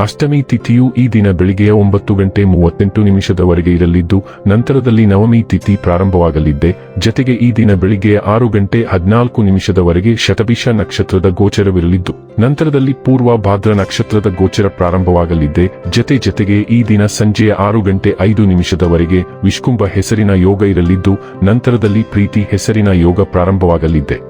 ಅಷ್ಟಮಿ ತಿಥಿಯು ಈ ದಿನ ಬೆಳಿಗ್ಗೆಯ ಒಂಬತ್ತು ಗಂಟೆ ಮೂವತ್ತೆಂಟು ನಿಮಿಷದವರೆಗೆ ಇರಲಿದ್ದು, ನಂತರದಲ್ಲಿ ನವಮಿ ತಿಥಿ ಪ್ರಾರಂಭವಾಗಲಿದ್ದೆ. ಜತೆಗೆ ಈ ದಿನ ಬೆಳಿಗ್ಗೆಯ ಆರು ಗಂಟೆ ಹದಿನಾಲ್ಕು ನಿಮಿಷದವರೆಗೆ ಶತಭಿಷ ನಕ್ಷತ್ರದ ಗೋಚರವಿರಲಿದ್ದು, ನಂತರದಲ್ಲಿ ಪೂರ್ವ ಭಾದ್ರ ನಕ್ಷತ್ರದ ಗೋಚರ ಪ್ರಾರಂಭವಾಗಲಿದ್ದೆ. ಜತೆ ಜತೆಗೆ ಈ ದಿನ ಸಂಜೆಯ ಆರು ಗಂಟೆ ಐದು ನಿಮಿಷದವರೆಗೆ ವಿಷ್ಕುಂಭ ಹೆಸರಿನ ಯೋಗ ಇರಲಿದ್ದು, ನಂತರದಲ್ಲಿ ಪ್ರೀತಿ ಹೆಸರಿನ ಯೋಗ ಪ್ರಾರಂಭವಾಗಲಿದ್ದೆ.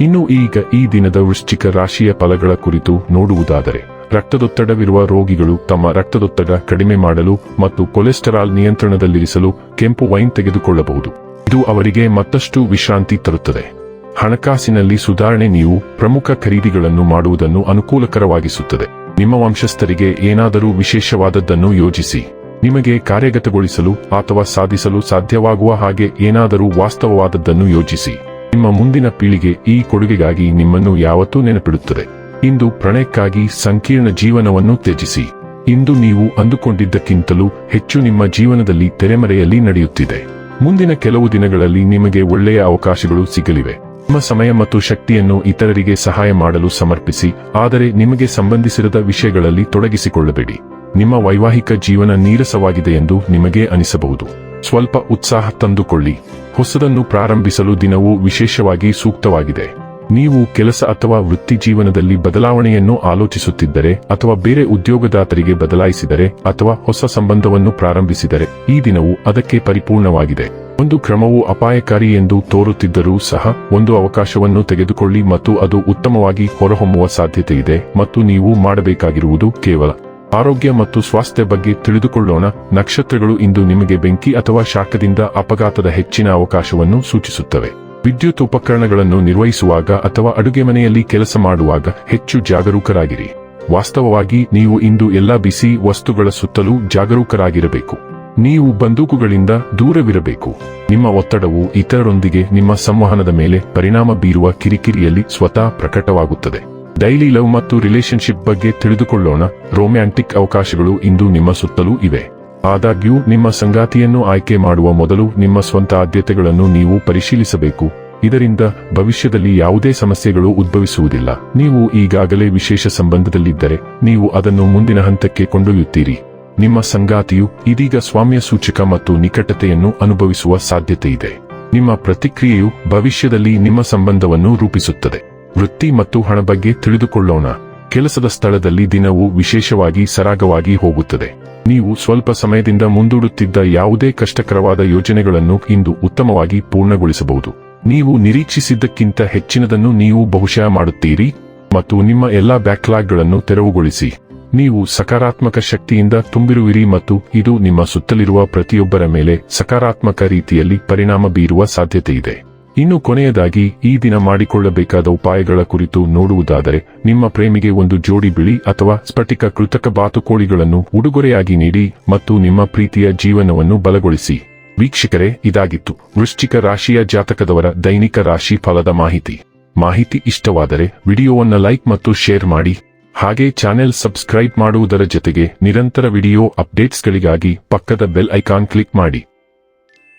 ಇನ್ನು ಈಗ ಈ ದಿನದ ವೃಶ್ಚಿಕ ರಾಶಿಯ ಫಲಗಳ ಕುರಿತು ನೋಡುವುದಾದರೆ, ರಕ್ತದೊತ್ತಡವಿರುವ ರೋಗಿಗಳು ತಮ್ಮ ರಕ್ತದೊತ್ತಡ ಕಡಿಮೆ ಮಾಡಲು ಮತ್ತು ಕೊಲೆಸ್ಟರಾಲ್ ನಿಯಂತ್ರಣದಲ್ಲಿರಿಸಲು ಕೆಂಪು ವೈನ್ ತೆಗೆದುಕೊಳ್ಳಬಹುದು. ಇದು ಅವರಿಗೆ ಮತ್ತಷ್ಟು ವಿಶ್ರಾಂತಿ ತರುತ್ತದೆ. ಹಣಕಾಸಿನಲ್ಲಿ ಸುಧಾರಣೆ ನೀವು ಪ್ರಮುಖ ಖರೀದಿಗಳನ್ನು ಮಾಡುವುದನ್ನು ಅನುಕೂಲಕರವಾಗಿಸುತ್ತದೆ. ನಿಮ್ಮ ವಂಶಸ್ಥರಿಗೆ ಏನಾದರೂ ವಿಶೇಷವಾದದ್ದನ್ನು ಯೋಜಿಸಿ. ನಿಮಗೆ ಕಾರ್ಯಗತಗೊಳಿಸಲು ಅಥವಾ ಸಾಧಿಸಲು ಸಾಧ್ಯವಾಗುವ ಹಾಗೆ ಏನಾದರೂ ವಾಸ್ತವವಾದದ್ದನ್ನು ಯೋಜಿಸಿ. ನಿಮ್ಮ ಮುಂದಿನ ಪೀಳಿಗೆ ಈ ಕೊಡುಗೆಗಾಗಿ ನಿಮ್ಮನ್ನು ಯಾವತ್ತೂ ನೆನಪಿಡುತ್ತದೆ. ಇಂದು ಪ್ರಣಯಕ್ಕಾಗಿ ಸಂಕೀರ್ಣ ಜೀವನವನ್ನು ತ್ಯಜಿಸಿ. ಇಂದು ನೀವು ಅಂದುಕೊಂಡಿದ್ದಕ್ಕಿಂತಲೂ ಹೆಚ್ಚು ನಿಮ್ಮ ಜೀವನದಲ್ಲಿ ತೆರೆಮರೆಯಲ್ಲಿ ನಡೆಯುತ್ತಿದೆ. ಮುಂದಿನ ಕೆಲವು ದಿನಗಳಲ್ಲಿ ನಿಮಗೆ ಒಳ್ಳೆಯ ಅವಕಾಶಗಳು ಸಿಗಲಿವೆ. ನಿಮ್ಮ ಸಮಯ ಮತ್ತು ಶಕ್ತಿಯನ್ನು ಇತರರಿಗೆ ಸಹಾಯ ಮಾಡಲು ಸಮರ್ಪಿಸಿ, ಆದರೆ ನಿಮಗೆ ಸಂಬಂಧಿಸಿರದ ವಿಷಯಗಳಲ್ಲಿ ತೊಡಗಿಸಿಕೊಳ್ಳಬೇಡಿ. ನಿಮ್ಮ ವೈವಾಹಿಕ ಜೀವನ ನೀರಸವಾಗಿದೆ ಎಂದು ನಿಮಗೆ ಅನಿಸಬಹುದು. ಸ್ವಲ್ಪ ಉತ್ಸಾಹ ತಂದುಕೊಳ್ಳಿ. ಹೊಸದನ್ನು ಪ್ರಾರಂಭಿಸಲು ದಿನವು ವಿಶೇಷವಾಗಿ ಸೂಕ್ತವಾಗಿದೆ. ನೀವು ಕೆಲಸ ಅಥವಾ ವೃತ್ತಿ ಜೀವನದಲ್ಲಿ ಬದಲಾವಣೆಯನ್ನು ಆಲೋಚಿಸುತ್ತಿದ್ದರೆ ಅಥವಾ ಬೇರೆ ಉದ್ಯೋಗದಾತರಿಗೆ ಬದಲಾಯಿಸಿದರೆ ಅಥವಾ ಹೊಸ ಸಂಬಂಧವನ್ನು ಪ್ರಾರಂಭಿಸಿದರೆ ಈ ದಿನವು ಅದಕ್ಕೆ ಪರಿಪೂರ್ಣವಾಗಿದೆ. ಒಂದು ಕ್ರಮವು ಅಪಾಯಕಾರಿ ಎಂದು ತೋರುತ್ತಿದ್ದರೂ ಸಹ ಒಂದು ಅವಕಾಶವನ್ನು ತೆಗೆದುಕೊಳ್ಳಿ ಮತ್ತು ಅದು ಉತ್ತಮವಾಗಿ ಹೊರಹೊಮ್ಮುವ ಸಾಧ್ಯತೆ ಇದೆ ಮತ್ತು ನೀವು ಮಾಡಬೇಕಾಗಿರುವುದು ಕೇವಲ ಆರೋಗ್ಯ ಮತ್ತು ಸ್ವಾಸ್ಥ್ಯ ಬಗ್ಗೆ ತಿಳಿದುಕೊಳ್ಳೋಣ. ನಕ್ಷತ್ರಗಳು ಇಂದು ನಿಮಗೆ ಬೆಂಕಿ ಅಥವಾ ಶಾಖದಿಂದ ಅಪಘಾತದ ಹೆಚ್ಚಿನ ಅವಕಾಶವನ್ನು ಸೂಚಿಸುತ್ತವೆ. ವಿದ್ಯುತ್ ಉಪಕರಣಗಳನ್ನು ನಿರ್ವಹಿಸುವಾಗ ಅಥವಾ ಅಡುಗೆ ಮನೆಯಲ್ಲಿ ಕೆಲಸ ಮಾಡುವಾಗ ಹೆಚ್ಚು ಜಾಗರೂಕರಾಗಿರಿ. ವಾಸ್ತವವಾಗಿ ನೀವು ಇಂದು ಎಲ್ಲಾ ಬಿಸಿ ವಸ್ತುಗಳ ಸುತ್ತಲೂ ಜಾಗರೂಕರಾಗಿರಬೇಕು. ನೀವು ಬಂದೂಕುಗಳಿಂದ ದೂರವಿರಬೇಕು. ನಿಮ್ಮ ಒತ್ತಡವು ಇತರರೊಂದಿಗೆ ನಿಮ್ಮ ಸಂವಹನದ ಮೇಲೆ ಪರಿಣಾಮ ಬೀರುವ ಕಿರಿಕಿರಿಯಲ್ಲಿ ಸ್ವತಃ ಪ್ರಕಟವಾಗುತ್ತದೆ. ಡೈಲಿ ಲವ್ ಮತ್ತು ರಿಲೇಶನ್ಶಿಪ್ ಬಗ್ಗೆ ತಿಳಿದುಕೊಳ್ಳೋಣ. ರೊಮ್ಯಾಂಟಿಕ್ ಅವಕಾಶಗಳು ಇಂದು ನಿಮ್ಮ ಸುತ್ತಲೂ ಇವೆ. ಆದಾಗ್ಯೂ, ನಿಮ್ಮ ಸಂಗಾತಿಯನ್ನು ಆಯ್ಕೆ ಮಾಡುವ ಮೊದಲು ನಿಮ್ಮ ಸ್ವಂತ ಆದ್ಯತೆಗಳನ್ನು ನೀವು ಪರಿಶೀಲಿಸಬೇಕು. ಇದರಿಂದ ಭವಿಷ್ಯದಲ್ಲಿ ಯಾವುದೇ ಸಮಸ್ಯೆಗಳು ಉದ್ಭವಿಸುವುದಿಲ್ಲ. ನೀವು ಈಗಾಗಲೇ ವಿಶೇಷ ಸಂಬಂಧದಲ್ಲಿದ್ದರೆ, ನೀವು ಅದನ್ನು ಮುಂದಿನ ಹಂತಕ್ಕೆ ಕೊಂಡೊಯ್ಯುತ್ತೀರಿ. ನಿಮ್ಮ ಸಂಗಾತಿಯು ಇದೀಗ ಸ್ವಾಮ್ಯ ಸೂಚಕ ಮತ್ತು ನಿಕಟತೆಯನ್ನು ಅನುಭವಿಸುವ ಸಾಧ್ಯತೆ ಇದೆ ನಿಮ್ಮ ಪ್ರತಿಕ್ರಿಯೆಯು ಭವಿಷ್ಯದಲ್ಲಿ ನಿಮ್ಮ ಸಂಬಂಧವನ್ನು ರೂಪಿಸುತ್ತದೆ. ವೃತ್ತಿ ಮತ್ತು ಹಣ ಬಗ್ಗೆ ತಿಳಿದುಕೊಳ್ಳೋಣ. ಕೆಲಸದ ಸ್ಥಳದಲ್ಲಿ ದಿನವು ವಿಶೇಷವಾಗಿ ಸರಾಗವಾಗಿ ಹೋಗುತ್ತದೆ. ನೀವು ಸ್ವಲ್ಪ ಸಮಯದಿಂದ ಮುಂದೂಡುತ್ತಿದ್ದ ಯಾವುದೇ ಕಷ್ಟಕರವಾದ ಯೋಜನೆಗಳನ್ನು ಇಂದು ಉತ್ತಮವಾಗಿ ಪೂರ್ಣಗೊಳಿಸಬಹುದು. ನೀವು ನಿರೀಕ್ಷಿಸಿದ್ದಕ್ಕಿಂತ ಹೆಚ್ಚಿನದನ್ನು ನೀವು ಬಹುಶಃ ಮಾಡುತ್ತೀರಿ ಮತ್ತು ನಿಮ್ಮ ಎಲ್ಲಾ ಬ್ಯಾಕ್ಲಾಗ್ಗಳನ್ನು ತೆರವುಗೊಳಿಸಿ. ನೀವು ಸಕಾರಾತ್ಮಕ ಶಕ್ತಿಯಿಂದ ತುಂಬಿರುವಿರಿ ಮತ್ತು ಇದು ನಿಮ್ಮ ಸುತ್ತಲಿರುವ ಪ್ರತಿಯೊಬ್ಬರ ಮೇಲೆ ಸಕಾರಾತ್ಮಕ ರೀತಿಯಲ್ಲಿ ಪರಿಣಾಮ ಬೀರುವ ಸಾಧ್ಯತೆ ಇದೆ ಇನ್ನು ಕೊನೆಯದಾಗಿ ಈ ದಿನ ಮಾಡಿಕೊಳ್ಳಬೇಕಾದ ಉಪಾಯಗಳ ಕುರಿತು ನೋಡುವುದಾದರೆ, ನಿಮ್ಮ ಪ್ರೇಮಿಗೆ ಒಂದು ಜೋಡಿ ಬಿಳಿ ಅಥವಾ ಸ್ಫಟಿಕ ಕೃತಕ ಬಾತುಕೋಳಿಗಳನ್ನು ಉಡುಗೊರೆಯಾಗಿ ನೀಡಿ ಮತ್ತು ನಿಮ್ಮ ಪ್ರೀತಿಯ ಜೀವನವನ್ನು ಬಲಗೊಳಿಸಿ. ವೀಕ್ಷಕರೇ, ಇದಾಗಿತ್ತು. ವೃಶ್ಚಿಕ ರಾಶಿಯ ಜಾತಕದವರ ದೈನಿಕ ರಾಶಿ ಫಲದ ಮಾಹಿತಿ. ಮಾಹಿತಿ ಇಷ್ಟವಾದರೆ ವಿಡಿಯೋವನ್ನು ಲೈಕ್ ಮತ್ತು ಶೇರ್ ಮಾಡಿ. ಹಾಗೆ ಚಾನೆಲ್ ಸಬ್ಸ್ಕ್ರೈಬ್ ಮಾಡುವುದರ ಜೊತೆಗೆ ನಿರಂತರ ವಿಡಿಯೋ ಅಪ್ಡೇಟ್ಸ್ಗಳಿಗಾಗಿ ಪಕ್ಕದ ಬೆಲ್ ಐಕಾನ್ ಕ್ಲಿಕ್ ಮಾಡಿ.